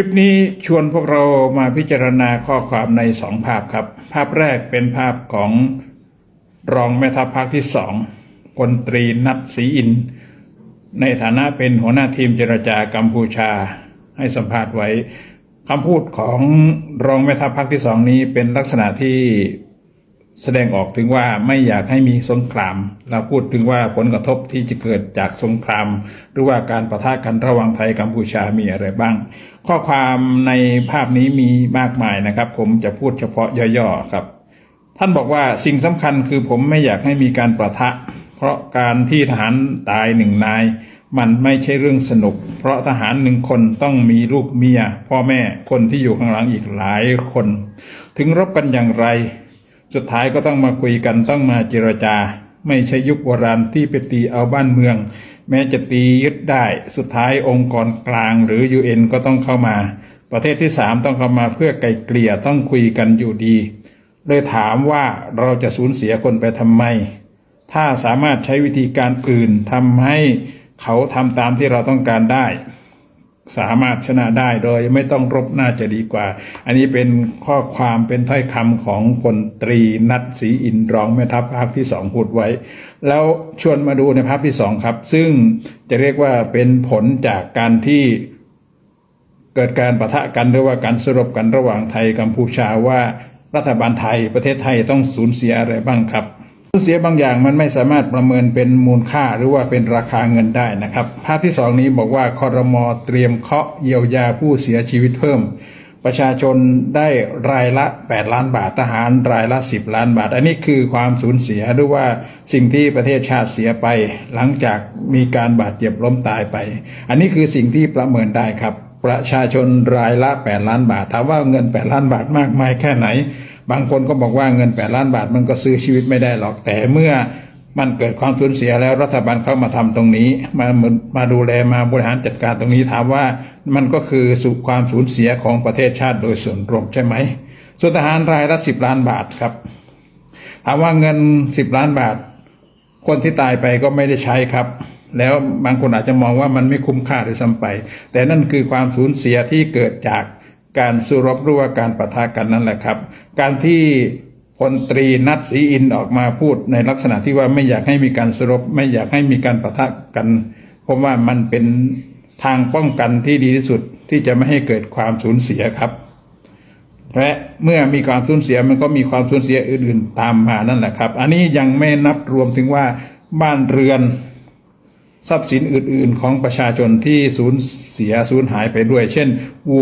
คลิปนี้ชวนพวกเรามาพิจารณาข้อความในสองภาพครับ ภาพแรกเป็นภาพของรองแม่ทัพภาคที่สองพลตรีนัทศรีอิน ในฐานะเป็นหัวหน้าทีมเจรจากัมพูชา ให้สัมภาษณ์ไว้คำพูดของรองแม่ทัพภาคที่สองนี้เป็นลักษณะที่ แสดงออกถึงว่าไม่อยากให้มีสงคราม เราพูดถึงว่าผลกระทบที่จะเกิดจากสงคราม หรือว่าการประทะกันระหว่างไทยกัมพูชามีอะไรบ้าง ข้อความในภาพนี้มีมากมายนะครับ ผมจะพูดเฉพาะย่อๆครับ ท่านบอกว่าสิ่งสำคัญคือผมไม่อยากให้มีการประทะ เพราะการที่ทหารตายหนึ่งนาย มันไม่ใช่เรื่องสนุก เพราะทหารหนึ่งคนต้องมีลูกเมีย พ่อแม่คนที่อยู่ข้างหลังอีกหลายคน ถึงรบกันอย่างไร สุดท้ายก็ต้องมาคุยกันต้องมาเจรจา ไม่ใช่ยุคโบราณที่ไปตีเอาบ้านเมือง แม้จะตียึดได้ สุดท้ายองค์กรกลางหรือ UN ก็ต้องเข้ามา ประเทศที่สามต้องเข้ามาเพื่อไกลเกลี่ยต้องคุยกันอยู่ดี เลยถามว่าเราจะสูญเสียคนไปทำไม ถ้าสามารถใช้วิธีการอื่นทำให้เขาทำตามที่เราต้องการได้ สามารถชนะได้โดยไม่ต้องรบน่าจะดีกว่า อันนี้เป็นข้อความเป็นถ้อยคำของพลตรีนัทศรีอินรองแม่ทัพภาคที่สองพูดไว้ แล้วชวนมาดูในภาพที่สองครับ ซึ่งจะเรียกว่าเป็นผลจากการที่เกิดการประทะกันหรือว่าการสรบกันระหว่างไทยกัมพูชาว่ารัฐบาลไทยประเทศไทยต้องสูญเสียอะไรบ้างครับ เสียบางอย่างมันไม่สามารถประเมินเป็นมูลค่าหรือว่าเป็นราคาเงินได้นะครับ ภาพที่สองนี้บอกว่าคอรมอเตรียมเคาะเยียวยาผู้เสียชีวิตเพิ่ม ประชาชนได้รายละ 8 ล้านบาททหารรายละ 10 ล้านบาท อันนี้คือความสูญเสียหรือว่าสิ่งที่ประเทศชาติเสียไป หลังจากมีการบาดเจ็บล้มตายไป อันนี้คือสิ่งที่ประเมินได้ครับ ประชาชนรายละ 8 ล้านบาทถามว่าเงิน 8 ล้านบาทมากมายแค่ไหน บางคนก็บอกว่าเงิน 8 ล้านบาทมันก็ซื้อชีวิตไม่ได้หรอกแต่เมื่อมันเกิดความสูญเสียแล้วรัฐบาลเข้ามาทำตรงนี้ มามาดูแลมาบริหารจัดการตรงนี้ถามว่ามันก็คือสุความสูญเสียของประเทศชาติโดยส่วนรวมใช่ไหมส่วนทหารรายละ10ล้านบาทครับถามว่าเงิน10ล้านบาท คนที่ตายไปก็ไม่ได้ใช้ครับ แล้วบางคนอาจจะมองว่ามันไม่คุ้มค่าด้วยซ้ำไป แต่นั่นคือความสูญเสียที่เกิดจาก การสู้รบหรือว่าการปะทะกันนั่นแหละครับ การที่พลตรีนัทศรีอินออกมาพูดในลักษณะที่ว่าไม่อยากให้มีการสู้รบไม่อยากให้มีการปะทะกันผมว่ามันเป็นทางป้องกันที่ดีที่สุดที่จะไม่ให้เกิดความสูญเสียครับ และเมื่อมีความสูญเสียมันก็มีความสูญเสียอื่นๆตามมานั่นแหละครับ อันนี้ยังไม่นับรวมถึงว่าบ้านเรือนทรัพย์สินอื่นๆ ของประชาชนที่สูญเสียสูญหายไปด้วย เช่นว